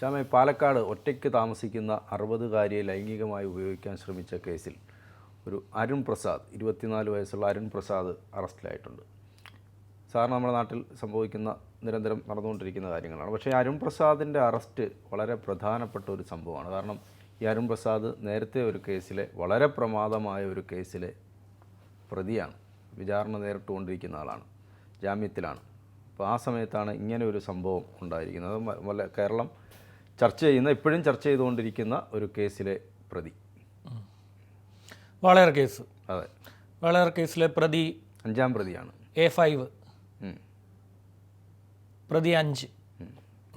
ശ്യാമെ പാലക്കാട് ഒറ്റയ്ക്ക് താമസിക്കുന്ന അറുപതുകാരിയെ ലൈംഗികമായി ഉപയോഗിക്കാൻ ശ്രമിച്ച കേസിൽ ഒരു അരുൺ പ്രസാദ് ഇരുപത്തിനാല് വയസ്സുള്ള അരുൺ പ്രസാദ് അറസ്റ്റിലായിട്ടുണ്ട്. സാറിന് നമ്മുടെ നാട്ടിൽ സംഭവിക്കുന്ന നിരന്തരം നടന്നുകൊണ്ടിരിക്കുന്ന കാര്യങ്ങളാണ്. പക്ഷേ അരുൺ പ്രസാദിന്റെ അറസ്റ്റ് വളരെ പ്രധാനപ്പെട്ട ഒരു സംഭവമാണ്. കാരണം ഈ അരുൺ പ്രസാദ് നേരത്തെ ഒരു കേസിലെ വളരെ പ്രമാദമായ ഒരു കേസിലെ പ്രതിയാണ്. വിചാരണ നേരിട്ടുകൊണ്ടിരിക്കുന്ന ആളാണ്. ജാമ്യത്തിലാണ്. അപ്പോൾ ആ സമയത്താണ് ഇങ്ങനെ ഒരു സംഭവം ഉണ്ടായിരിക്കുന്നത്. കേരളം ചർച്ച ചെയ്യുന്ന ഇപ്പോഴും ചർച്ച ചെയ്തുകൊണ്ടിരിക്കുന്ന ഒരു കേസിലെ പ്രതി. വാളയാർ കേസ്. അതെ. വാളയാർ കേസിലെ പ്രതി അഞ്ചാം പ്രതിയാണ്. A five. പ്രതി അഞ്ച്.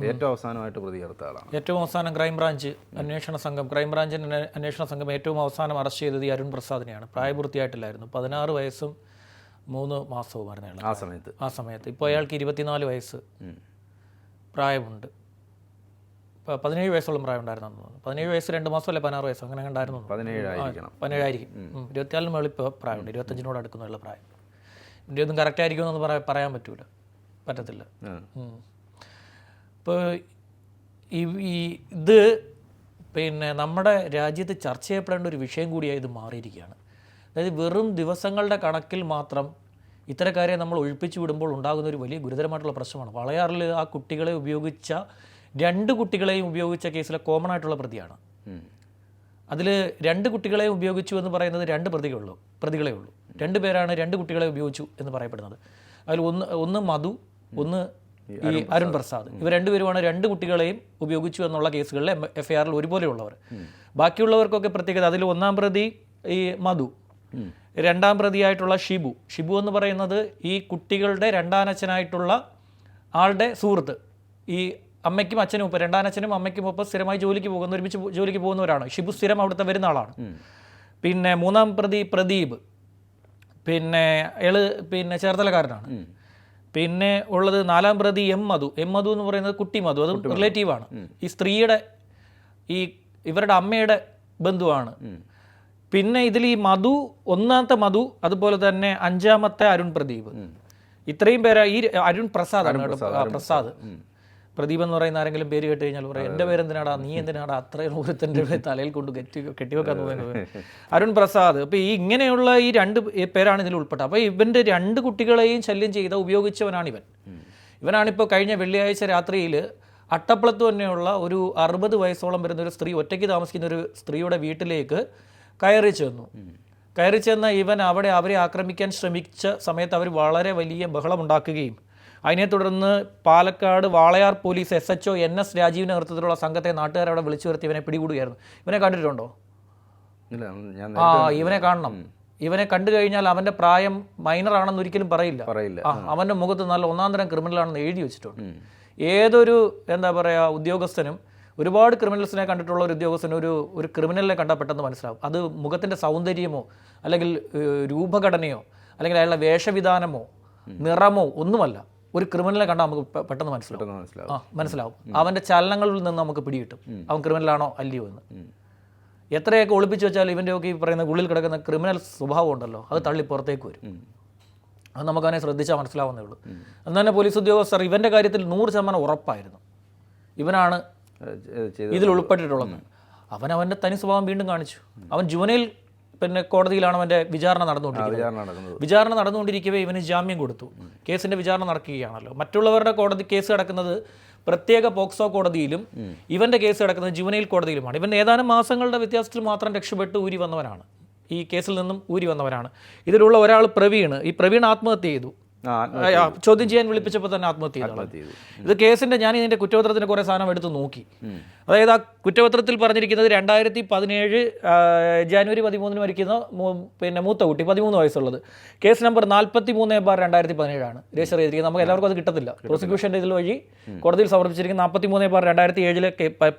ഏറ്റവും അവസാനമായിട്ട് പ്രതി ചേർത്ത ആളാണ്. ഏറ്റവും അവസാനം ക്രൈംബ്രാഞ്ച് അന്വേഷണ സംഘം ക്രൈംബ്രാഞ്ചിന്റെ അന്വേ- അന്വേഷണ സംഘം ഏറ്റവും അവസാനം അറസ്റ്റ് ചെയ്തത് ഈ അരുൺ പ്രസാദിനെയാണ്. പ്രായപൂർത്തിയായിട്ടില്ലായിരുന്നു. പതിനാറ് വയസ്സും മൂന്ന് മാസവുമായിരുന്നു അയാൾ ആ സമയത്ത്. ആ സമയത്ത്. ഇപ്പോൾ അയാൾക്ക് ഇരുപത്തിനാല് വയസ്സ്. പ്രായമുണ്ട്. പതിനേഴ് വയസ്സോളം പ്രായം ഉണ്ടായിരുന്നു തോന്നുന്നു. പതിനേഴ് വയസ്സ് രണ്ട് മാസം അല്ലെ പതിനാറ് വയസ്സ്? അങ്ങനെ ഉണ്ടായിരുന്നു പതിനേഴായിരിക്കും. ഇരുപത്തിയാലിന് ഇരുപത്തിനാലിന് മുകളിൽ ഇപ്പോൾ പ്രായമുണ്ട്. ഇരുപത്തഞ്ചിനോട് അടുക്കുന്നുള്ള പ്രായം. ഇതിന്റെ ഒന്നും കറക്റ്റ് ആയിരിക്കുമെന്ന് പറയാൻ പറയാൻ പറ്റൂല. പറ്റത്തില്ല. ഇപ്പോൾ ഈ ഈ ഇത് പിന്നെ നമ്മുടെ രാജ്യത്ത് ചർച്ച ചെയ്യപ്പെടേണ്ട ഒരു വിഷയം കൂടിയായി ഇത് മാറിയിരിക്കുകയാണ്. അതായത് വെറും ദിവസങ്ങളുടെ കണക്കിൽ മാത്രം ഇത്തരക്കാരെ നമ്മൾ ഒഴിപ്പിച്ചു വിടുമ്പോൾ ഉണ്ടാകുന്ന ഒരു വലിയ ഗുരുതരമായിട്ടുള്ള പ്രശ്നമാണ്. വളയാറിൽ ആ കുട്ടികളെ ഉപയോഗിച്ച രണ്ട് കുട്ടികളെയും ഉപയോഗിച്ച കേസിലെ കോമൺ ആയിട്ടുള്ള പ്രതിയാണ്. അതിൽ രണ്ട് കുട്ടികളെ ഉപയോഗിച്ചു എന്ന് പറയുന്നത് രണ്ട് പ്രതികളുള്ളൂ പ്രതികളെ ഉള്ളൂ. രണ്ട് പേരാണ് രണ്ട് കുട്ടികളെ ഉപയോഗിച്ചു എന്ന് പറയപ്പെടുന്നത്. അതിൽ ഒന്ന് ഒന്ന് മധു ഒന്ന് ഈ അരുൺ പ്രസാദ്. ഇവർ രണ്ടുപേരുമാണ് രണ്ട് കുട്ടികളെയും ഉപയോഗിച്ചു എന്നുള്ള കേസുകളിൽ എഫ് ഐ ആറിൽ ഒരുപോലെയുള്ളവർ. ബാക്കിയുള്ളവർക്കൊക്കെ പ്രത്യേകത അതിൽ ഒന്നാം പ്രതി ഈ മധു രണ്ടാം പ്രതിയായിട്ടുള്ള ഷിബു. ഷിബു എന്ന് പറയുന്നത് ഈ കുട്ടികളുടെ രണ്ടാനച്ഛനായിട്ടുള്ള ആളുടെ സുഹൃത്ത്. ഈ അമ്മയ്ക്കും അച്ഛനും ഒപ്പം രണ്ടാനച്ഛനും അമ്മയ്ക്കും ഒപ്പം സ്ഥിരമായി ജോലിക്ക് പോകുന്ന ഒരുമിച്ച് ജോലിക്ക് പോകുന്നവരാണ്. ഷിബു സ്ഥിരം അവിടുത്തെ വരുന്ന ആളാണ്. പിന്നെ മൂന്നാം പ്രതി പ്രദീപ്. പിന്നെ എൾ പിന്നെ ചേർത്തലക്കാരനാണ്. പിന്നെ ഉള്ളത് നാലാം പ്രതി എം മധു. എം മധു എന്ന് പറയുന്നത് കുട്ടി മധു. അതും റിലേറ്റീവാണ് ഈ സ്ത്രീയുടെ ഈ ഇവരുടെ അമ്മയുടെ ബന്ധുവാണ്. പിന്നെ ഇതിൽ ഈ മധു ഒന്നാമത്തെ മധു അതുപോലെ തന്നെ അഞ്ചാമത്തെ അരുൺ പ്രദീപ്. ഇത്രയും പേരാ ഈ അരുൺ പ്രസാദ് ആണ് പ്രസാദ്. പ്രദീപ് എന്ന് പറയുന്ന ആരെങ്കിലും പേര് കേട്ട് കഴിഞ്ഞാൽ പറയും എന്റെ പേര് എന്തിനാടാ നീ എന്തിനാടാ? അത്രയും ഒരുത്തന്റെ തലയിൽ കൊണ്ട് കെട്ടി കെട്ടിവെക്കാൻ തോന്നുന്നത് അരുൺ പ്രസാദ് അപ്പോൾ ഈ ഇങ്ങനെയുള്ള ഈ രണ്ട് പേരാണ് ഇതിൽ ഉൾപ്പെട്ടത്. അപ്പോൾ ഇവന്റെ രണ്ട് കുട്ടികളെയും ശല്യം ചെയ്ത ഉപയോഗിച്ചവനാണ് ഇവൻ. ഇവനാണിപ്പോൾ കഴിഞ്ഞ വെള്ളിയാഴ്ച രാത്രിയിൽ അട്ടപ്പളത്ത് തന്നെയുള്ള ഒരു അറുപത് വയസ്സോളം വരുന്ന ഒരു സ്ത്രീ ഒറ്റയ്ക്ക് താമസിക്കുന്ന ഒരു സ്ത്രീയുടെ വീട്ടിലേക്ക് കയറി ചെന്നു. കയറി ചെന്ന ഇവൻ അവിടെ അവരെ ആക്രമിക്കാൻ ശ്രമിച്ച സമയത്ത് അവർ വളരെ വലിയ ബഹളമുണ്ടാക്കുകയും അതിനെ തുടർന്ന് Palakkad Walayar police S H O N S രാജീവിന്റെ നേതൃത്വത്തിലുള്ള സംഘത്തെ നാട്ടുകാർ അവിടെ വിളിച്ചു വരുത്തി ഇവനെ പിടികൂടുകയായിരുന്നു. ഇവനെ കണ്ടിട്ടുണ്ടോ? ആ ഇവനെ കാണണം. ഇവനെ കണ്ടു കഴിഞ്ഞാൽ അവന്റെ പ്രായം മൈനർ ആണെന്ന് ഒരിക്കലും പറയില്ല. പറയില്ല. അവന്റെ അവന്റെ മുഖത്ത് നല്ല ഒന്നാം തരം ക്രിമിനൽ ആണെന്ന് എഴുതി വെച്ചിട്ടുണ്ട്. ഏതൊരു എന്താ പറയുക ഉദ്യോഗസ്ഥനും ഒരുപാട് ക്രിമിനൽസിനെ കണ്ടിട്ടുള്ള ഒരു ഉദ്യോഗസ്ഥന് ഒരു ഒരു ക്രിമിനലിനെ കണ്ടാൽ പെട്ടെന്ന് മനസ്സിലാവും. അത് മുഖത്തിന്റെ സൗന്ദര്യമോ അല്ലെങ്കിൽ രൂപഘടനയോ അല്ലെങ്കിൽ അയാളുടെ വേഷവിധാനമോ നിറമോ ഒന്നുമല്ല. ഒരു ക്രിമിനലിനെ കണ്ടാൽ നമുക്ക് പെട്ടെന്ന് മനസ്സിലാവും. മനസ്സിലാവും. ആ മനസ്സിലാവും. അവന്റെ ചലനങ്ങളിൽ നിന്ന് നമുക്ക് പിടികിട്ടും. അവൻ ക്രിമിനലാണോ അല്ലയോ എന്ന്. എത്രയൊക്കെ ഒളിപ്പിച്ച് വെച്ചാൽ ഇവന്റെയൊക്കെ ഈ പറയുന്ന ഉള്ളിൽ കിടക്കുന്ന ക്രിമിനൽ സ്വഭാവം ഉണ്ടല്ലോ അത് തള്ളി പുറത്തേക്ക് വരും. അത് നമുക്ക് അവനെ ശ്രദ്ധിച്ചാൽ മനസ്സിലാവുന്നേ ഉള്ളൂ. അന്ന് തന്നെ പോലീസ് ഉദ്യോഗസ്ഥർ ഇവന്റെ കാര്യത്തിൽ നൂറ് ശതമാനം ഉറപ്പായിരുന്നു. ഇവനാണ് ഇതിൽ ഉൾപ്പെട്ടിട്ടുള്ളത്. അവൻ അവന്റെ തനി സ്വഭാവം വീണ്ടും കാണിച്ചു. അവൻ ജുവനയിൽ പിന്നെ കോടതിയിലാണ് അവന്റെ വിചാരണ നടന്നുകൊണ്ടിരിക്കുന്നത്. വിചാരണ നടന്നുകൊണ്ടിരിക്കവേ ഇവന് ജാമ്യം കൊടുത്തു. കേസിന്റെ വിചാരണ നടക്കുകയാണല്ലോ. മറ്റുള്ളവരുടെ കോടതി കേസ് കിടക്കുന്നത് പ്രത്യേക പോക്സോ കോടതിയിലും ഇവന്റെ കേസ് കിടക്കുന്നത് ജുവനൈൽ കോടതിയിലുമാണ്. ഇവൻ ഏതാനും മാസങ്ങളുടെ വ്യത്യാസത്തിൽ മാത്രം രക്ഷപ്പെട്ട് ഊരി വന്നവനാണ്. ഈ കേസിൽ നിന്നും ഊരി വന്നവനാണ്. ഇതിലുള്ള ഒരാൾ പ്രവീൺ ഈ പ്രവീൺ ആത്മഹത്യ ചെയ്തു. ചോദ്യം ചെയ്യാൻ വിളിപ്പിച്ചപ്പോൾ തന്നെ ആത്മഹത്യ ചെയ്തു. ഇത് കേസിന്റെ ഞാൻ ഇതിന്റെ കുറ്റപത്രത്തിന് കുറെ സാധനം എടുത്ത് നോക്കി. അതായത് ആ കുറ്റപത്രത്തിൽ പറഞ്ഞിരിക്കുന്നത് രണ്ടായിരത്തി പതിനേഴ് ജാനുവരി പതിമൂന്നിന് മരിക്കുന്ന പിന്നെ മൂത്ത കുട്ടി പതിമൂന്ന് വയസ്സുള്ളത്. കേസ് നമ്പർ നാൽപ്പത്തി മൂന്ന് ബാർ രണ്ടായിരത്തി പതിനേഴാണ് രജിസ്റ്റർ ചെയ്തിരിക്കുന്നത് നമുക്ക് എല്ലാവർക്കും അത് കിട്ടത്തില്ല. പ്രോസിക്യൂഷന്റെ ഇതിൽ വഴി കോടതിയിൽ സമർപ്പിച്ചിരിക്കുന്ന നാൽപ്പത്തി മൂന്ന് ബാർ രണ്ടായിരത്തി ഏഴിലെ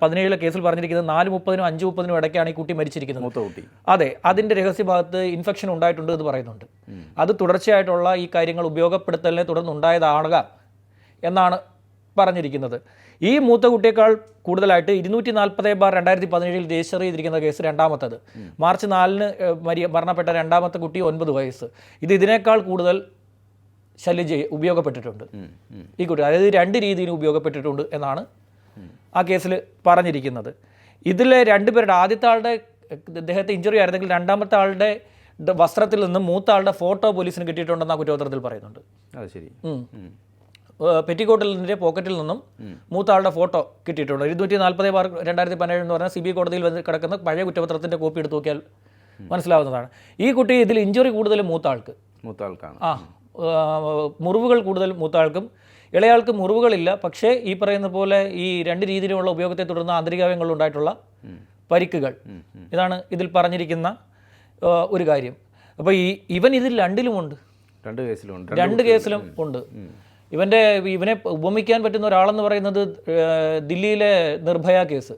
പതിനേഴിലെ കേസിൽ പറഞ്ഞിരിക്കുന്നത് നാല് മുപ്പതിനും അഞ്ച് മുപ്പതിനും ഇടയ്ക്കാണ് ഈ കുട്ടി മരിച്ചിരിക്കുന്നത്. മൂത്ത കുട്ടി. അതെ രഹസ്യ രഹസ്യഭാഗത്ത് ഇൻഫെക്ഷൻ ഉണ്ടായിട്ടുണ്ട് എന്ന് പറയുന്നുണ്ട്. അത് തുടർച്ചയായിട്ടുള്ള ഈ കാര്യങ്ങൾ ഉപയോഗപ്പെടുത്തലിനെ തുടർന്നുണ്ടായതാണുക എന്നാണ് പറഞ്ഞിരിക്കുന്നത്. ഈ മൂത്ത കുട്ടിയേക്കാൾ കൂടുതലായിട്ട് ഇരുന്നൂറ്റി നാൽപ്പത് ബാർ രണ്ടായിരത്തി പതിനേഴിൽ രജിസ്റ്റർ ചെയ്തിരിക്കുന്ന കേസ് രണ്ടാമത്തത്. മാർച്ച് നാലിന് മരിയ മരി മരണപ്പെട്ട രണ്ടാമത്തെ കുട്ടി ഒൻപത് വയസ്സ്. ഇത് ഇതിനേക്കാൾ കൂടുതൽ ശല്യം ചെയ്യ ഉപയോഗപ്പെട്ടിട്ടുണ്ട്. ഈ കുട്ടി അതായത് രണ്ട് രീതിയിൽ ഉപയോഗപ്പെട്ടിട്ടുണ്ട് എന്നാണ് ആ കേസിൽ പറഞ്ഞിരിക്കുന്നത്. ഇതിലെ രണ്ടുപേരുടെ ആദ്യത്തെ ആളുടെ ഇദ്ദേഹത്തെ ഇഞ്ചുറി ആയിരുന്നെങ്കിൽ രണ്ടാമത്തെ ആളുടെ വസ്ത്രത്തിൽ നിന്ന് മൂത്ത ആളുടെ ഫോട്ടോ പോലീസിന് കിട്ടിയിട്ടുണ്ടെന്ന് ആ കുറ്റപത്രത്തിൽ പറയുന്നുണ്ട്. അത് ശരി. പെറ്റിക്കോട്ടിലിന്റെ പോക്കറ്റിൽ നിന്നും മൂത്ത ആളുടെ ഫോട്ടോ കിട്ടിയിട്ടുണ്ട്. ഇരുന്നൂറ്റി നാൽപ്പത് ബാർ രണ്ടായിരത്തി പതിനേഴ് എന്ന് പറഞ്ഞാൽ സി ബി കോടതിയിൽ വന്ന് കിടക്കുന്ന പഴയ കുറ്റപത്രത്തിന്റെ കോപ്പി എടുത്ത് നോക്കിയാൽ മനസ്സിലാവുന്നതാണ്. ഈ കുട്ടി ഇതിൽ ഇഞ്ചുറി കൂടുതൽ മൂത്ത ആൾക്ക് മൂത്ത ആൾക്കാണ് ആ മുറിവുകൾ കൂടുതൽ മൂത്ത ആൾക്കും ഇളയാൾക്ക് മുറിവുകളില്ല പക്ഷേ ഈ പറയുന്ന പോലെ ഈ രണ്ട് രീതിയിലുള്ള ഉപയോഗത്തെ തുടർന്ന് ആന്തരികാവയങ്ങളിൽ ഉണ്ടായിട്ടുള്ള പരിക്കുകൾ. ഇതാണ് ഇതിൽ പറഞ്ഞിരിക്കുന്ന ഒരു കാര്യം. അപ്പോൾ ഈ ഇവൻ ഇതിൽ രണ്ടിലുമുണ്ട്. രണ്ട് കേസിലുണ്ട് രണ്ട് കേസിലും ഉണ്ട്. ഇവന്റെ ഇവനെ ഉപമിക്കാൻ പറ്റുന്ന ഒരാളെന്ന് പറയുന്നത് ദില്ലിയിലെ നിർഭയ കേസ്.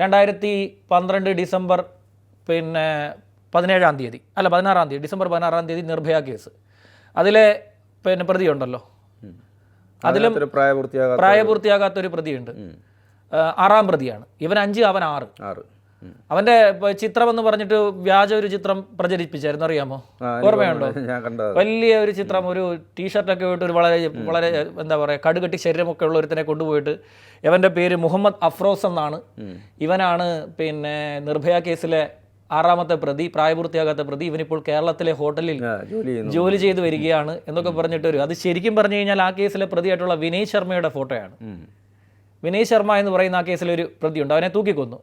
രണ്ടായിരത്തി പന്ത്രണ്ട് ഡിസംബർ പിന്നെ പതിനേഴാം തീയതി. അല്ല പതിനാറാം തീയതി ഡിസംബർ പതിനാറാം തീയതി നിർഭയ കേസ്. അതിലെ പിന്നെ പ്രതിയുണ്ടല്ലോ. അതിലും പ്രായപൂർത്തിയാകാത്ത ഒരു പ്രതിയുണ്ട്. ആറാം പ്രതിയാണ്. ഇവൻ അഞ്ച് അവൻ ആറ്. ആറ്. അവന്റെ ചിത്രം എന്ന് പറഞ്ഞിട്ട് വ്യാജ ഒരു ചിത്രം പ്രചരിപ്പിച്ചായിരുന്നു അറിയാമോ? ഓർമ്മയുണ്ടോ? വലിയ ഒരു ചിത്രം ഒരു ടീഷർട്ടൊക്കെ ഇട്ട് ഒരു വളരെ വളരെ എന്താ പറയുക കടുകട്ടി ശരീരമൊക്കെ ഉള്ള ഒരുത്തിനെ കൊണ്ടുപോയിട്ട് ഇവന്റെ പേര് മുഹമ്മദ് അഫ്രോസ് എന്നാണ്. ഇവനാണ് പിന്നെ നിർഭയ കേസിലെ ആറാമത്തെ പ്രതി പ്രായപൂർത്തിയാകാത്ത പ്രതി. ഇവനിപ്പോൾ കേരളത്തിലെ ഹോട്ടലിൽ ജോലി ചെയ്തു വരികയാണ് എന്നൊക്കെ പറഞ്ഞിട്ട് ഒരു അത് ശരിക്കും പറഞ്ഞു കഴിഞ്ഞാൽ ആ കേസിലെ പ്രതിയായിട്ടുള്ള വിനയ് ശർമ്മയുടെ ഫോട്ടോയാണ്. വിനയ് ശർമ്മ എന്ന് പറയുന്ന ആ കേസിൽ ഒരു പ്രതിയുണ്ട്. അവനെ തൂക്കിക്കൊന്നു.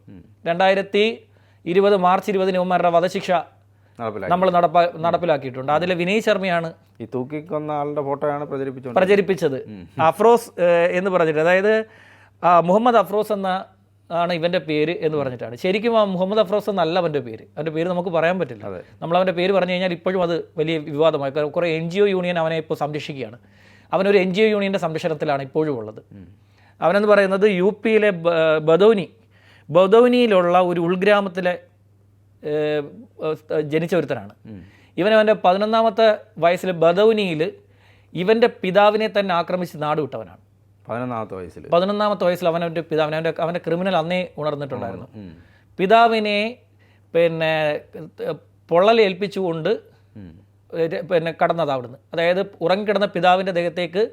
രണ്ടായിരത്തി ഇരുപത് മാർച്ച് ഇരുപതിന് ഉമ്മാരുടെ വധശിക്ഷ നമ്മൾ നടപ്പാ നടപ്പിലാക്കിയിട്ടുണ്ട്. അതിലെ വിനയ് ശർമ്മയാണ് ഈ തൂക്കിക്കൊന്ന ആളുടെ ഫോട്ടോയാണ് പ്രചരിപ്പിച്ചത്. അഫ്രോസ് എന്ന് പറഞ്ഞിട്ട്. അതായത് മുഹമ്മദ് അഫ്രോസ് എന്ന ആണ് ഇവന്റെ പേര് എന്ന് പറഞ്ഞിട്ടാണ്. ശരിക്കും ആ മുഹമ്മദ് അഫ്രോസ് എന്നല്ല അവന്റെ പേര്. അവന്റെ പേര് നമുക്ക് പറയാൻ പറ്റില്ല. നമ്മൾ അവന്റെ പേര് പറഞ്ഞു കഴിഞ്ഞാൽ ഇപ്പോഴും അത് വലിയ വിവാദമായി. കാരണം കുറേ എൻ യൂണിയൻ അവനെ ഇപ്പോൾ സംരക്ഷിക്കുകയാണ്. അവനൊരു എൻ ജി ഒ യൂണിയന്റെ സംരക്ഷണത്തിലാണ് ഇപ്പോഴും ഉള്ളത്. അവനെന്ന് പറയുന്നത് യു പിയിലെ ബദൗനി. ബദൗനിയിലുള്ള ഒരു ഉൾഗ്രാമത്തിലെ ജനിച്ച ഒരുത്തനാണ്. ഇവനവന്റെ പതിനൊന്നാമത്തെ വയസ്സിൽ ബദൗനിയിൽ ഇവന്റെ പിതാവിനെ തന്നെ ആക്രമിച്ച് നാടുവിട്ടവനാണ് പതിനൊന്നാമത്തെ വയസ്സിൽ പതിനൊന്നാമത്തെ വയസ്സിൽ അവൻ അവന്റെ പിതാവിനെ അവന്റെ അവന്റെ ക്രിമിനൽ അന്നേ ഉണർന്നിട്ടുണ്ടായിരുന്നു. പിതാവിനെ പിന്നെ പൊള്ളലേൽപ്പിച്ചുകൊണ്ട് പിന്നെ കടന്നത് അവിടുന്ന്. അതായത് ഉറങ്ങിക്കിടന്ന പിതാവിന്റെ ദേഹത്തേക്ക്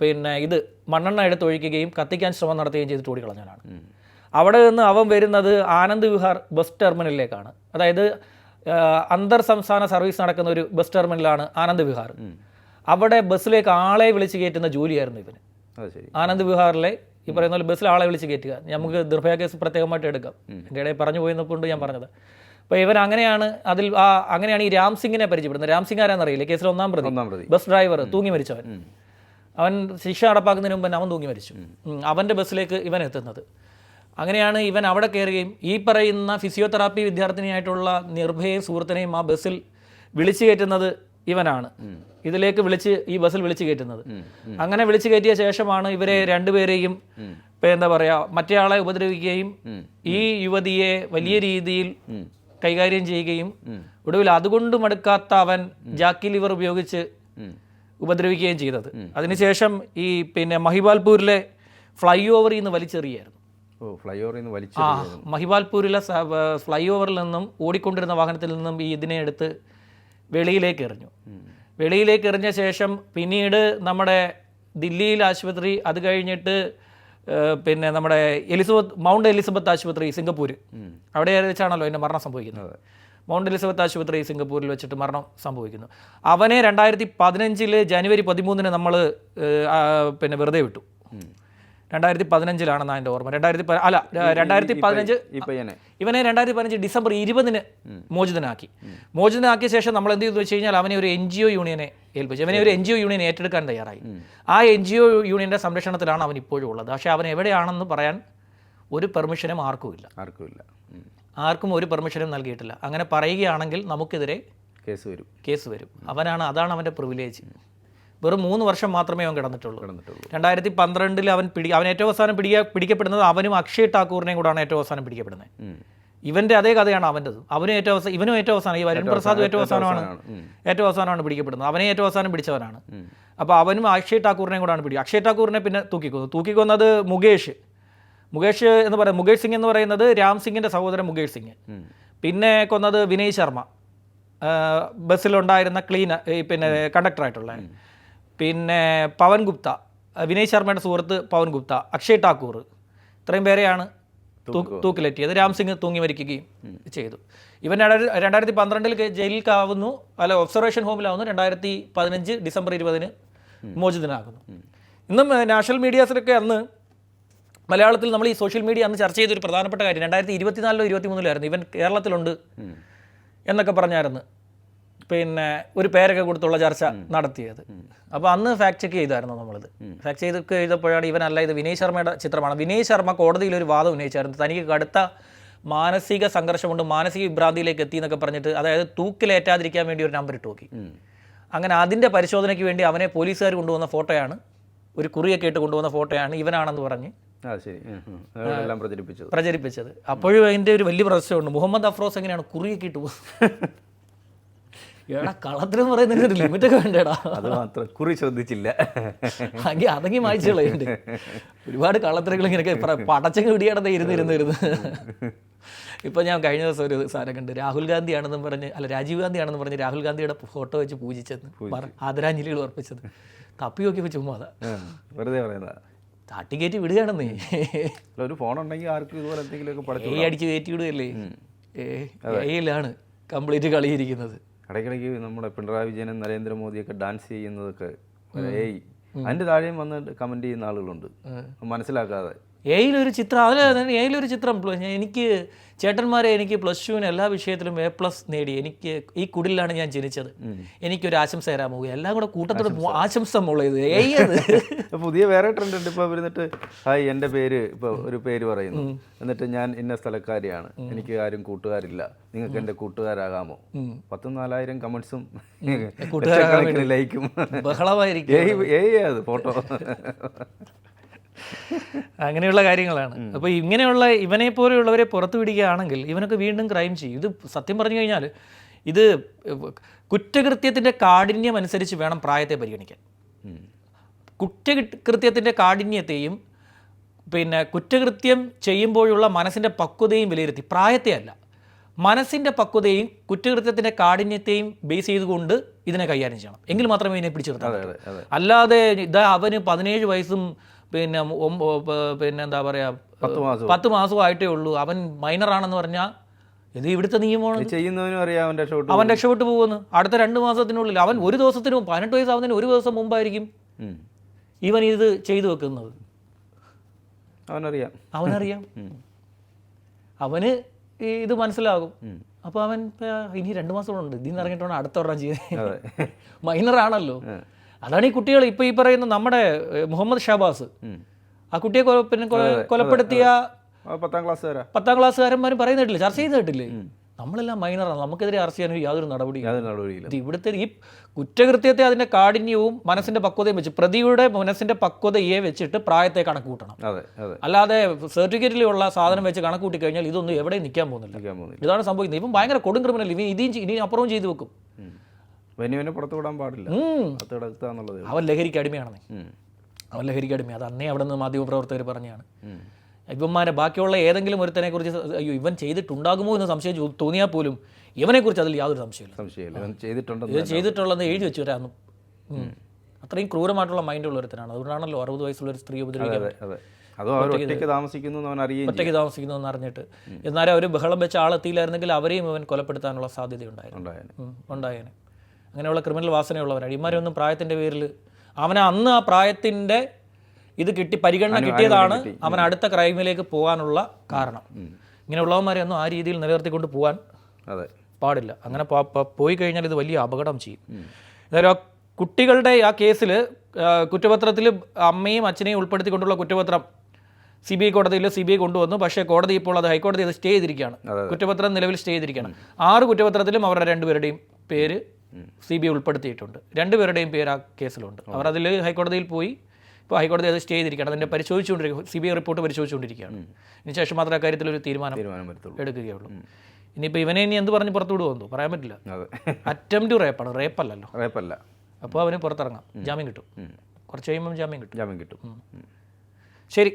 പിന്നെ ഇത് മണ്ണെണ്ണ എടുത്ത് ഒഴിക്കുകയും കത്തിക്കാൻ ശ്രമം നടത്തുകയും ചെയ്തിട്ട് ഓടിക്കളഞ്ഞാണ് അവിടെ നിന്ന് അവൻ വരുന്നത് ആനന്ദ് വിഹാർ ബസ് ടെർമിനലിലേക്കാണ്. അതായത് അന്തർ സംസ്ഥാന സർവീസ് നടക്കുന്ന ഒരു ബസ് ടെർമിനലാണ് ആനന്ദ് വിഹാർ. അവിടെ ബസ്സിലേക്ക് ആളെ വിളിച്ച് കയറ്റുന്ന ജോലിയായിരുന്നു ഇവന്. ആനന്ദ് വിഹാറിലെ ഈ പറയുന്ന പോലെ ബസ്സിൽ ആളെ വിളിച്ച് കയറ്റുക. നമുക്ക് ദുർഭയ കേസ് പ്രത്യേകമായിട്ട് എടുക്കാം. എന്റെ ഇടയിൽ പറഞ്ഞു പോയെന്നപ്പോൾ ഞാൻ പറഞ്ഞത്. അപ്പോൾ ഇവൻ അങ്ങനെയാണ് അതിൽ ആ അങ്ങനെയാണ് ഈ രാം സിംഗിനെ പരിചയപ്പെടുന്നത്. രാം സിംഗ് ആരാന്നറിയില്ല? കേസിൽ ഒന്നാം പ്രതി. ഒന്നാം പ്രതി. ബസ് ഡ്രൈവർ തൂങ്ങി മരിച്ചവൻ. അവൻ ശിക്ഷ നടപ്പാക്കുന്നതിന് മുമ്പ് അവൻ തൂങ്ങി മരിച്ചു. അവന്റെ ബസ്സിലേക്ക് ഇവൻ എത്തുന്നത്. അങ്ങനെയാണ് ഇവൻ അവിടെ കയറുകയും ഈ പറയുന്ന ഫിസിയോതെറാപ്പി വിദ്യാർത്ഥിനിയായിട്ടുള്ള നിർഭയയും സുഹൃത്തിനെയും ആ ബസ്സിൽ വിളിച്ചു കയറ്റുന്നത് ഇവനാണ്. ഇതിലേക്ക് വിളിച്ച് ഈ ബസ്സിൽ വിളിച്ചു കയറ്റുന്നത്. അങ്ങനെ വിളിച്ചു കയറ്റിയ ശേഷമാണ് ഇവരെ രണ്ടുപേരെയും ഇപ്പം എന്താ പറയുക മറ്റേയാളെ ഉപദ്രവിക്കുകയും ഈ യുവതിയെ വലിയ രീതിയിൽ കൈകാര്യം ചെയ്യുകയും ഒടുവിൽ അതുകൊണ്ട് മടുക്കാത്ത അവൻ ജാക്കി ലിവർ ഉപയോഗിച്ച് ഉപദ്രവിക്കുകയും ചെയ്തത്. അതിനുശേഷം ഈ പിന്നെ മഹിബാൽപൂരിലെ ഫ്ലൈ ഓവറിൽ നിന്ന് വലിച്ചെറിയായിരുന്നു. ഫ്ലൈ ഓവറിൽ നിന്ന് വലിച്ചു ആ മഹിബാൽപൂരിലെ ഫ്ലൈ ഓവറിൽ നിന്നും ഓടിക്കൊണ്ടിരുന്ന വാഹനത്തിൽ നിന്നും ഈ ഇതിനെ എടുത്ത് വെളിയിലേക്ക് എറിഞ്ഞു. വെളിയിലേക്ക് എറിഞ്ഞ ശേഷം പിന്നീട് നമ്മുടെ ദില്ലിയിൽ ആശുപത്രി അത് കഴിഞ്ഞിട്ട് പിന്നെ നമ്മുടെ എലിസബത്ത് മൗണ്ട് എലിസബത്ത് ആശുപത്രി സിംഗപ്പൂർ അവിടെ വെച്ചാണല്ലോ എന്റെ മരണം സംഭവിക്കുന്നത്. മൗണ്ട് എലിസബത്ത് ആശുപത്രി സിംഗപ്പൂരിൽ വെച്ചിട്ട് മരണം സംഭവിക്കുന്നു. അവനെ രണ്ടായിരത്തി പതിനഞ്ചിൽ ജനുവരി പതിമൂന്നിന് നമ്മൾ പിന്നെ വെറുതെ വിട്ടു. രണ്ടായിരത്തി പതിനഞ്ചിലാണെന്ന് എന്റെ ഓർമ്മ. രണ്ടായിരത്തി അല്ല രണ്ടായിരത്തി പതിനഞ്ച് ഇവനെ രണ്ടായിരത്തി പതിനഞ്ച് ഡിസംബർ ഇരുപതിന് മോചിതനാക്കി. മോചിതനാക്കിയ ശേഷം നമ്മൾ എന്ത് ചെയ്തു വെച്ച് കഴിഞ്ഞാൽ അവനെ ഒരു എൻ ജി ഒ യൂണിയനെ ഏൽപ്പിച്ചു. അവനെ ഒരു എൻ ജി ഒ യൂണിയൻ ഏറ്റെടുക്കാൻ തയ്യാറായി. ആ എൻ ജി ഒ യൂണിയന്റെ സംരക്ഷണത്തിലാണ് അവൻ ഇപ്പോഴും ഉള്ളത്. പക്ഷേ അവൻ എവിടെയാണെന്ന് പറയാൻ ഒരു പെർമിഷനും ആർക്കുമില്ല ആർക്കുമില്ല. ആർക്കും ഒരു പെർമിഷനും നൽകിയിട്ടില്ല. അങ്ങനെ പറയുകയാണെങ്കിൽ നമുക്കെതിരെ കേസ് വരും. കേസ് വരും. അവനാണ് അതാണ് അവന്റെ പ്രിവിലേജ് വെറും മൂന്ന് വർഷം മാത്രമേ അവൻ കിടന്നിട്ടുള്ളൂ. കിടന്നിട്ടുള്ളൂ. രണ്ടായിരത്തി പന്ത്രണ്ടിൽ അവൻ പിടി അവൻ ഏറ്റവും അവസാനം പിടിക പിടിക്കപ്പെടുന്നത് അവനും അക്ഷയ് ഠാക്കൂറിനെയും കൂടാണ് ഏറ്റവും അവസാനം പിടിക്കപ്പെടുന്നത്. ഇവന്റെ അതേ കഥയാണ് അവന്റെത്. അവനും ഏറ്റവും അവസാനം ഇവനും ഏറ്റവും അവസാനം ഈ വരുൺ പ്രസാദ് ഏറ്റവും അവസാനമാണ്. ഏറ്റവും അവസാനമാണ് പിടിക്കപ്പെടുന്നത്. അവനെ ഏറ്റവും അവസാനം പിടിച്ചവനാണ്. അപ്പോൾ അവനും അക്ഷയ് ഠാക്കൂറിനെയും കൂടാണ് പിടിക്കുക അക്ഷയ് ഠാക്കൂറിനെ പിന്നെ തൂക്കിക്കൊന്നു. തൂക്കിക്കൊന്നത് മുകേഷ്. മുകേഷ് എന്ന് പറയുന്നത് മുകേഷ് സിംഗ് എന്ന് പറയുന്നത് രാം സിംഗിന്റെ സഹോദരൻ മുകേഷ് സിംഗ്. പിന്നെ കൊന്നത് വിനയ് ശർമ്മ. ബസ്സിലുണ്ടായിരുന്ന ക്ലീൻ പിന്നെ കണ്ടക്ടറായിട്ടുള്ള. പിന്നെ പവൻ ഗുപ്ത വിനയ് ശർമ്മയുടെ സുഹൃത്ത് പവൻ ഗുപ്ത അക്ഷയ് ഠാക്കൂർ. ഇത്രയും പേരെയാണ് തൂക്കിലെറ്റിയത് രാം സിംഗ് തൂങ്ങി മരിക്കുകയും ചെയ്തു. ഇവൻ രണ്ടായിരത്തി പന്ത്രണ്ടിൽ ജയിലിൽ കാവുന്നു അല്ല ഒബ്സർവേഷൻ ഹോമിലാവുന്നു. രണ്ടായിരത്തി പതിനഞ്ച് ഡിസംബർ ഇരുപതിന് മോചിതനാകുന്നു. ഇന്നും നാഷണൽ മീഡിയാസിലൊക്കെ അന്ന് മലയാളത്തിൽ നമ്മൾ ഈ സോഷ്യൽ മീഡിയ അന്ന് ചർച്ച ചെയ്തൊരു പ്രധാനപ്പെട്ട കാര്യം രണ്ടായിരത്തി ഇരുപത്തിനാലിലോ ഇരുപത്തി മൂന്നിലായിരുന്നു ഇവൻ കേരളത്തിലുണ്ട് എന്നൊക്കെ പറഞ്ഞായിരുന്നു. പിന്നെ ഒരു പേരൊക്കെ കൊടുത്തുള്ള ചർച്ച നടത്തിയത്. അപ്പോൾ അന്ന് ഫാക്ട് ചെക്ക് ചെയ്തായിരുന്നു നമ്മളിത്. ഫാക്ട് ചെയ്ത് ചെയ്തപ്പോഴാണ് ഇവനല്ല ഇത് വിനയ് ശർമ്മയുടെ ചിത്രമാണ്. വിനയ് ശർമ്മ കോടതിയിൽ ഒരു വാദം ഉന്നയിച്ചായിരുന്നു. തനിക്ക് കടുത്ത മാനസിക സംഘർഷമുണ്ട് മാനസിക വിഭ്രാന്തിയിലേക്ക് എത്തി എന്നൊക്കെ പറഞ്ഞിട്ട് അതായത് തൂക്കിലേറ്റാതിരിക്കാൻ വേണ്ടി ഒരു നമ്പർ ഇട്ട് നോക്കി. അങ്ങനെ അതിന്റെ പരിശോധനയ്ക്ക് വേണ്ടി അവനെ പോലീസുകാർ കൊണ്ടുവന്ന ഫോട്ടോയാണ് ഒരു കുറിയൊക്കെ ഇട്ട് കൊണ്ടുവന്ന ഫോട്ടോയാണ് ഇവനാണെന്ന് പറഞ്ഞ് പ്രചരിപ്പിച്ചത്. പ്രചരിപ്പിച്ചത്. അപ്പോഴും അതിന്റെ ഒരു വലിയ പ്രശ്നമുണ്ട്. മുഹമ്മദ് അഫ്രോസ് എങ്ങനെയാണ് കുറിയൊക്കെ ഇട്ട് പോകുന്നത് എടാ കളത്തിലെന്ന് പറയുന്നതിന് ഒരു ലിമിറ്റൊക്കെ വേണ്ടേടാ. അത് മാത്രം കുറി ശ്രദ്ധിച്ചില്ല. അങ്കിൽ അതെങ്കിൽ മായ്ച്ചു കളയുണ്ട് ഒരുപാട് കള്ളത്തരങ്ങൾ ഇങ്ങനെയൊക്കെ പടച്ചങ്ങ് വിടിയാടത്തെ ഇരുന്ന് ഇരുന്ന് ഇരുന്ന്. ഇപ്പം ഞാൻ കഴിഞ്ഞ ദിവസം ഒരു സാധനം കണ്ട്. രാഹുൽ ഗാന്ധി ആണെന്നും പറഞ്ഞ് അല്ല രാജീവ് ഗാന്ധി ആണെന്ന് പറഞ്ഞ് രാഹുൽ ഗാന്ധിയുടെ ഫോട്ടോ വെച്ച് പൂജിച്ചത് ആദരാഞ്ജലികൾ അർപ്പിച്ചത്. തപ്പി നോക്കിയപ്പോൾ ചുമ്മാതാ വെറുതെ പറയുന്നതാ. തട്ടിക്കയറ്റി വിടുകയാണെന്നേ വിടുകയാണെന്ന് ഒരു ഫോൺ ഉണ്ടെങ്കിൽ ആർക്കും ഇതുപോലെ എന്തെങ്കിലുമൊക്കെ പഠിച്ചു ഏ അടിച്ച് കയറ്റി വിടുകയല്ലേ? ഏയിലാണ് കംപ്ലീറ്റ് കളിയിരിക്കുന്നത്. ഇടയ്ക്കിടയ്ക്ക് നമ്മുടെ പിണറായി വിജയനും നരേന്ദ്രമോദിയൊക്കെ ഡാൻസ് ചെയ്യുന്നതൊക്കെ ഏയ്. അതിന്റെ താഴെയും വന്ന് കമന്റ് ചെയ്യുന്ന ആളുകളുണ്ട്. മനസ്സിലാക്കാതെ. എയിലൊരു ചിത്രം അതിൽ എയിലൊരു ചിത്രം എനിക്ക് ചേട്ടന്മാരെ എനിക്ക് പ്ലസ് ടുവിന് എല്ലാ വിഷയത്തിലും എ പ്ലസ് നേടി. എനിക്ക് ഈ കുടിലാണ് ഞാൻ ജനിച്ചത്. എനിക്കൊരു ആശംസ തരാൻ പോകുക എല്ലാം കൂടെ കൂട്ടത്തോടെ ആശംസ. മുള്ളത് പുതിയ വേറെ ട്രെൻഡ് ഉണ്ട് ഇപ്പോൾ ഇരുന്നിട്ട് ഹായ് എന്റെ പേര് ഇപ്പോൾ ഒരു പേര് പറയുന്നു. എന്നിട്ട് ഞാൻ ഇന്ന സ്ഥലക്കാരിയാണ്. എനിക്ക് ആരും കൂട്ടുകാരില്ല. നിങ്ങൾക്ക് എന്റെ കൂട്ടുകാരാകാമോ? പത്തും നാലായിരം കമൻസും ലൈക്കും. ബഹളമായിരിക്കും. ഫോട്ടോ. അങ്ങനെയുള്ള കാര്യങ്ങളാണ്. അപ്പോൾ ഇങ്ങനെയുള്ള ഇവനെ പോലെയുള്ളവരെ പുറത്തു വിടുകയാണെങ്കിൽ ഇവനൊക്കെ വീണ്ടും ക്രൈം ചെയ്യും. ഇത് സത്യം പറഞ്ഞു കഴിഞ്ഞാൽ ഇത് കുറ്റകൃത്യത്തിന്റെ കാഠിന്യം അനുസരിച്ച് വേണം പ്രായത്തെ പരിഗണിക്കാൻ. കുറ്റകൃത്യത്തിന്റെ കാഠിന്യത്തെയും പിന്നെ കുറ്റകൃത്യം ചെയ്യുമ്പോഴുള്ള മനസ്സിന്റെ പക്വതയും വിലയിരുത്തി. പ്രായത്തെ അല്ല. മനസ്സിന്റെ പക്വതയും കുറ്റകൃത്യത്തിന്റെ കാഠിന്യത്തെയും ബേസ് ചെയ്തുകൊണ്ട് ഇതിനെ കൈകാര്യം ചെയ്യണം. എങ്കിൽ മാത്രമേ ഇതിനെ പിടിച്ചു നിർത്താൻ അല്ലാതെ ഇതാ അവന് പതിനേഴ് വയസ്സും പിന്നെ പിന്നെ എന്താ പറയാ പത്ത് മാസം. പത്ത് മാസവും ആയിട്ടേ ഉള്ളൂ. അവൻ മൈനറാണെന്ന് പറഞ്ഞാൽ ഇത് ഇവിടുത്തെ നിയമമാണ്. ചെയ്യുന്നവനും അറിയാം അവൻ രക്ഷപ്പെട്ടു അവൻ രക്ഷപ്പെട്ടു പോകുന്നു. അടുത്ത രണ്ട് മാസത്തിനുള്ളിൽ അവൻ ഒരു ദിവസത്തിന് പതിനെട്ട് വയസ്സാവുന്നതിന് ഒരു ദിവസം മുമ്പായിരിക്കും ഇവൻ ഇത് ചെയ്തു വെക്കുന്നത്. അവനറിയാം. അവനറിയാം. അവന് ഇത് മനസ്സിലാകും. അപ്പോൾ അവൻ ഇനി രണ്ട് മാസം ഉണ്ട്. ഇതിൽ നിന്ന് ഇറങ്ങിയിട്ടാണ് അടുത്ത ഒരെണ്ണം ചെയ്യുന്നത്. മൈനറാണല്ലോ അതാണ് ഈ കുട്ടികൾ ഇപ്പോൾ ഈ പറയുന്ന നമ്മുടെ മുഹമ്മദ് ഷാബാസ്. ആ കുട്ടിയെ പിന്നെ കൊലപ്പെടുത്തിയ പത്താം ക്ലാസ് പത്താം ക്ലാസ്സുകാരന്മാരും പറയുന്ന കേട്ടില്ലേ ചർച്ച ചെയ്തിട്ടില്ലേ? നമ്മളെല്ലാം മൈനറാണ്. നമുക്കെതിരെ അറസ്റ്റ് ചെയ്യാൻ യാതൊരു നടപടിയും യാതൊരു നടപടിയില്ല ഇത് ഇവിടുത്തെ ഈ കുറ്റകൃത്യത്തെ അതിന്റെ കാഠിന്യവും മനസ്സിന്റെ പക്വതയും വെച്ച് പ്രതിയുടെ മനസ്സിന്റെ പക്വതയെ വെച്ചിട്ട് പ്രായത്തെ കണക്ക് കൂട്ടണം അല്ലാതെ സർട്ടിഫിക്കറ്റിലുള്ള സാധനം വെച്ച് കണക്ക് കൂട്ടി കഴിഞ്ഞാൽ ഇതൊന്നും എവിടെയും നിൽക്കാൻ പോകുന്നില്ല. ഇതാണ് സംഭവിക്കുന്നത്. ഇപ്പം ഭയങ്കര കൊടും ക്രിമിനൽ ഇവ ഇതും ഇനി അപ്പുറവും ചെയ്തു വെക്കും. വെനുവിനെ പുറത്തു വിടാൻ പാടില്ല. എന്നുള്ളത്. അവൻ ലഹരിക്ക് അടിമയാണെന്നേ. അവൻ ലഹരിക്ക് അടിമ അത് അന്നേ അവിടെ നിന്ന് മാധ്യമപ്രവർത്തകർ പറഞ്ഞാണ് ഇവന്മാരെ ബാക്കിയുള്ള ഏതെങ്കിലും ഒരുത്തനെ കുറിച്ച് അയ്യോ ഇവൻ ചെയ്തിട്ടുണ്ടാകുമോ എന്ന് സംശയം തോന്നിയാൽ പോലും ഇവനെക്കുറിച്ച് അതിൽ യാതൊരു സംശയമില്ല. സംശയമില്ല ഇത് ചെയ്തിട്ടുള്ളത് എഴുതി വെച്ചു വരാന്നു അത്രയും ക്രൂരമായിട്ടുള്ള ഉള്ള ഒരുത്തനാണ്. അതുകൊണ്ടാണല്ലോ അറുപത് വയസ്സുള്ള ഒരു സ്ത്രീ ഒറ്റയ്ക്ക് താമസിക്കുന്നു എന്ന് അറിഞ്ഞിട്ട്. എന്നാലും അവർ ബഹളം വെച്ച ആളെത്തിയില്ലായിരുന്നെങ്കിൽ അവരെയും ഇവൻ കൊലപ്പെടുത്താനുള്ള സാധ്യത ഉണ്ടായിരുന്നു ഉണ്ടായേനെ. അങ്ങനെയുള്ള ക്രിമിനൽ വാസനയുള്ളവരാണ് ഇമാരൊന്നും പ്രായത്തിന്റെ പേരിൽ അവനെ അന്ന് ആ പ്രായത്തിന്റെ ഇത് കിട്ടി പരിഗണന കിട്ടിയതാണ് അവൻ അടുത്ത ക്രൈമിലേക്ക് പോകാനുള്ള കാരണം. ഇങ്ങനെയുള്ളവന്മാരെ ഒന്നും ആ രീതിയിൽ നിലനിർത്തിക്കൊണ്ട് പോകാൻ അതെ. പാടില്ല. അങ്ങനെ പോയി കഴിഞ്ഞാൽ ഇത് വലിയ അപകടം ചെയ്യും. എന്തായാലും ആ കുട്ടികളുടെ ആ കേസിൽ കുറ്റപത്രത്തിൽ അമ്മയും അച്ഛനെയും ഉൾപ്പെടുത്തിക്കൊണ്ടുള്ള കുറ്റപത്രം സി ബി ഐ കോടതിയിൽ സി ബി ഐ കൊണ്ടുവന്നു. പക്ഷേ കോടതി ഇപ്പോൾ അത് ഹൈക്കോടതി അത് സ്റ്റേ ചെയ്തിരിക്കുകയാണ്. കുറ്റപത്രം നിലവിൽ സ്റ്റേ ചെയ്തിരിക്കുകയാണ്. ആറ് കുറ്റപത്രത്തിലും അവരുടെ രണ്ടുപേരുടെയും പേര് സി ബി ഐ ഉൾപ്പെടുത്തിയിട്ടുണ്ട്. രണ്ടുപേരുടെയും പേര് ആ കേസിലുണ്ട്. അവർ അതിൽ ഹൈക്കോടതിയിൽ പോയി ഇപ്പോൾ ഹൈക്കോടതി അത് സ്റ്റേ ചെയ്തിരിക്കുകയാണ്. അതിന്റെ പരിശോധിച്ചുകൊണ്ടിരിക്കുക സി ബി ഐ റിപ്പോർട്ട് പരിശോധിച്ചുകൊണ്ടിരിക്കുകയാണ്. ഇതിനുശേഷം മാത്രമേ അക്കാര്യത്തിൽ ഒരു തീരുമാനം എടുക്കുകയുള്ളൂ. ഇനിയിപ്പോൾ ഇവനെ ഇനി എന്ത് പറഞ്ഞ് പുറത്തു എന്തോ? പറയാൻ പറ്റില്ല. അറ്റംപ്റ്റ് റേപ്പാണ് റേപ്പല്ലല്ലോ റേപ്പല്ല അപ്പോൾ അവന് പുറത്തിറങ്ങാം. ജാമ്യം കിട്ടും. കുറച്ച് കഴിയുമ്പം ജാമ്യം കിട്ടും. ജാമ്യം കിട്ടും. ശരി.